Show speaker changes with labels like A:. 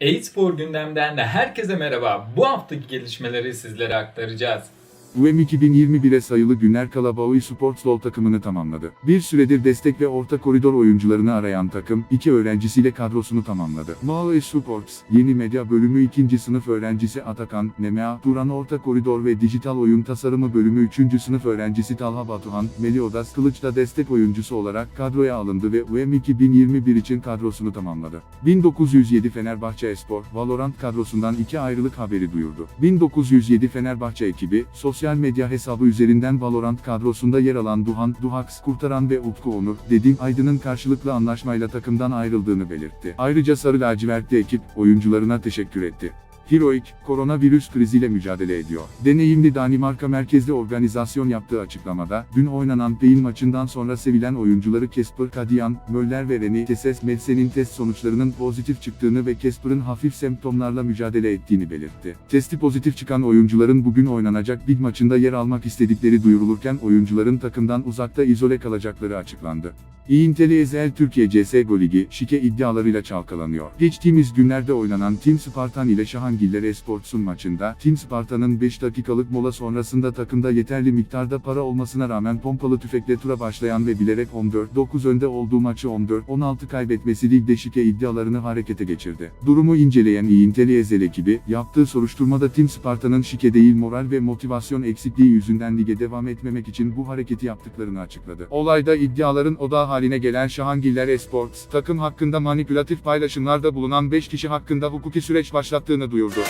A: E-spor gündemden de herkese merhaba. Bu haftaki gelişmeleri sizlere aktaracağız.
B: UEM 2021'e sayılı günler kala Bao'i Sports Law takımını tamamladı. Bir süredir destek ve orta koridor oyuncularını arayan takım, iki öğrencisiyle kadrosunu tamamladı. Bao'i Sports, yeni medya bölümü 2. sınıf öğrencisi Atakan, Nemea, Turan Orta Koridor ve Dijital Oyun Tasarımı bölümü 3. sınıf öğrencisi Talha Batuhan, Meliodas Kılıç da destek oyuncusu olarak kadroya alındı ve UEM 2021 için kadrosunu tamamladı. 1907 Fenerbahçe Espor, Valorant kadrosundan iki ayrılık haberi duyurdu. 1907 Fenerbahçe ekibi, sosyal medya hesabı üzerinden Valorant kadrosunda yer alan Duhan, Duhax, Kurtaran ve Utku Onur, Dedim Aydın'ın karşılıklı anlaşmayla takımdan ayrıldığını belirtti. Ayrıca Sarı Lacivertli ekip, oyuncularına teşekkür etti. Heroic, koronavirüs kriziyle mücadele ediyor. Deneyimli Danimarka merkezli organizasyon yaptığı açıklamada, dün oynanan Peyin maçından sonra sevilen oyuncuları Kesper Kadian, Möller ve Reni Teses Medsen'in test sonuçlarının pozitif çıktığını ve Kesper'ın hafif semptomlarla mücadele ettiğini belirtti. Testi pozitif çıkan oyuncuların bugün oynanacak lig maçında yer almak istedikleri duyurulurken oyuncuların takımdan uzakta izole kalacakları açıklandı. İnteli Ezel Türkiye CSGO Ligi, şike iddialarıyla çalkalanıyor. Geçtiğimiz günlerde oynanan Team Spartan ile Şahangiller Esports'un maçında, Team Spartan'ın 5 dakikalık mola sonrasında takımda yeterli miktarda para olmasına rağmen pompalı tüfekle tura başlayan ve bilerek 14-9 önde olduğu maçı 14-16 kaybetmesi ligde şike iddialarını harekete geçirdi. Durumu inceleyen İnteli Ezel ekibi, yaptığı soruşturmada Team Spartan'ın şike değil moral ve motivasyon eksikliği yüzünden lige devam etmemek için bu hareketi yaptıklarını açıkladı. Olayda iddiaların odağı haline gelen Şahangiller Esports, takım hakkında manipülatif paylaşımlarda bulunan 5 kişi hakkında hukuki süreç başlattığını duyurdu.
C: buyurdu.